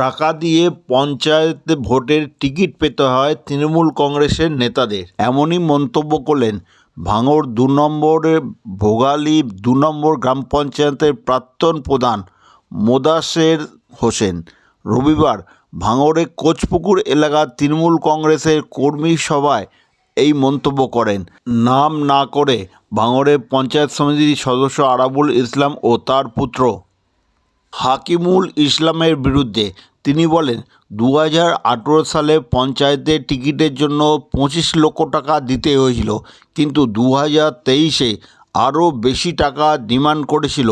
টাকা দিয়ে পঞ্চায়েত ভোটের টিকিট পেতে হয় তৃণমূল কংগ্রেসের নেতাদের। এমনই মন্তব্য করলেন ভাঙড় দু নম্বরে ভোগালী দু নম্বর গ্রাম পঞ্চায়েতের প্রাক্তন প্রধান মোদাসের হোসেন। রবিবার ভাঙড়ে কোচপুকুর এলাকার তৃণমূল কংগ্রেসের কর্মী সভায় এই মন্তব্য করেন। নাম না করে ভাঙড়ের পঞ্চায়েত সমিতির সদস্য আরাবুল ইসলাম ও তার পুত্র হাকিমুল ইসলামের বিরুদ্ধে তিনি বলেন দু হাজার আঠেরো সালে পঞ্চায়েতের টিকিটের জন্য পঁচিশ লক্ষ টাকা দিতে হয়েছিল, কিন্তু দু হাজার তেইশে আরও বেশি টাকা ডিমান্ড করেছিল।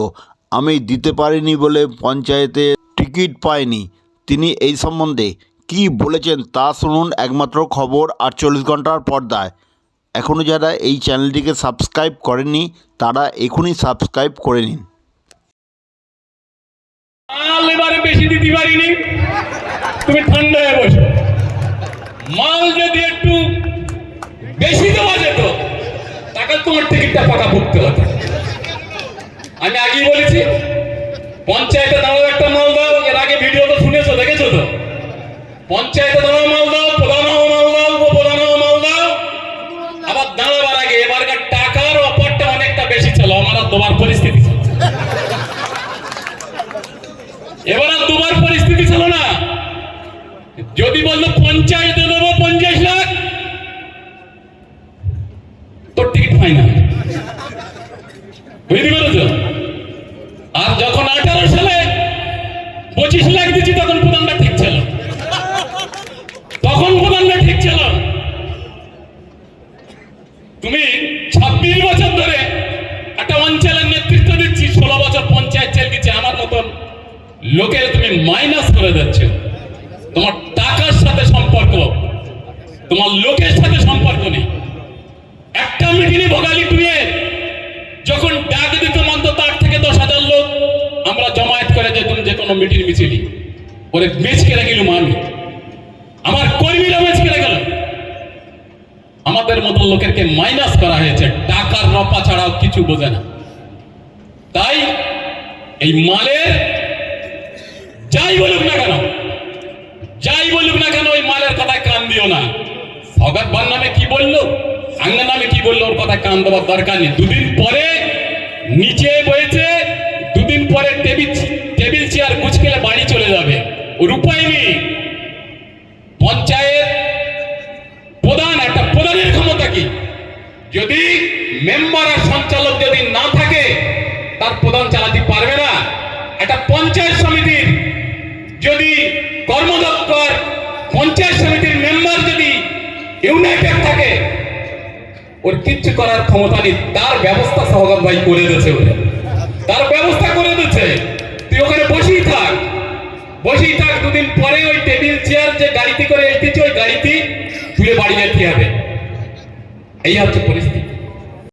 আমি দিতে পারিনি বলে পঞ্চায়েতে টিকিট পাইনি। তিনি এই সম্বন্ধে কী বলেছেন তা শুনুন একমাত্র খবর আটচল্লিশ ঘণ্টার পর্দায়। এখনও যারা এই চ্যানেলটিকে সাবস্ক্রাইব করেননি, তারা এখনই সাবস্ক্রাইব করে নিন। বেশি দিতে পারিনি। তুমি ঠান্ডা হয়ে বসো। মাল যদি একটু বেশি দেওয়া যেত টাকা তোমার টিকিটটা পাকা পড়তে হতো। আমি আগেই বলেছি, পঞ্চায়েতে দাও একটা মাল দাও, এর আগে ভিডিও তো শুনেছো, দেখেছ তো? পঞ্চায়েতে দাও মাল দাও প্রধান মাল দাও উপপ্রধান মাল দাও। আবার দাঁড়াবার আগে এবারকার টাকার অফারটা অনেকটা বেশি ছিল, আমার তোমার পরিস্থিতি ছিল এবার আর দুবার পরিস্থিতি ছিল না। যদি বলল পঞ্চায়েতে দেবো পঞ্চাশ লাখ, তোর টিকিট হয় না বুঝতে পেরেছ? আর যখন আঠারো সালে পঁচিশ লাখ দিচ্ছি, তখন প্রধানটা ঠিক ছিল। তখন প্রধানটা ঠিক ছিল তুমি ছাব্বিশ বছর ধরে একটা অঞ্চলের নেতৃত্ব দিচ্ছি ষোলো বছর পঞ্চায়েত চাল দিচ্ছে আমার মতন লোকের তুমি মাইনাস করে দিচ্ছ তোমার টাকার সাথে সম্পর্ক, তোমার লোকের সাথে সম্পর্ক নেই। একটা মিটিংয়ে ভোগালি টুয়ে যখন ডাক দিত মানত তার থেকে দশ হাজার লোক, আমরা জমায়েত করে যেতাম যে কোনো মিটিং মিছিলি। ওরে বেচ কেড়ে গেলুম আমি। আমার কর্মীরা বেচ কেড়ে গেল। আমাদের মতো লোকেরকে মাইনাস করা হয়েছে। টাকার রপা ছাড়াও কিছু বোঝে না। তাই এই মালের যাই বলুক না কেন যাই বলুক না কেন ওই মালের কথায় কান দিও না। নামে কি বলল? নামে কি বলল? ওর কথায় কান দেওয়ার দরকার নেই। দুদিন পরে নিচে বয়েছে, দুদিন পরে টেবিল টেবিল চেয়ার কুচকেলে বাড়ি চলে যাবে। ওর উপায় নেই পঞ্চায়েত প্রধান, একটা প্রধানের ক্ষমতা কি? যদি মেম্বার আর সঞ্চালক যদি না থাকে, তার প্রধান চালাতে পারবে না। একটা পঞ্চায়েত সমিতির যদি কর্মদক্ষর পঞ্চায়েত সমিতির মেম্বার যদি ইউনাইটেড থাকে। ওর কিচ্ছু করার ক্ষমতা নেই। তার ব্যবস্থা সহগত ভাই করে দিয়েছে ওরে। তার ব্যবস্থা করে দিচ্ছে তুই ওখানে বসেই থাক। বসেই থাক। দুদিন পরে ওই টেবিল চেয়ার যে গাড়িতে করে এসেছে, ওই গাড়িতে তুলে বাড়ি যেতে হবে। এই হচ্ছে পরিস্থিতি।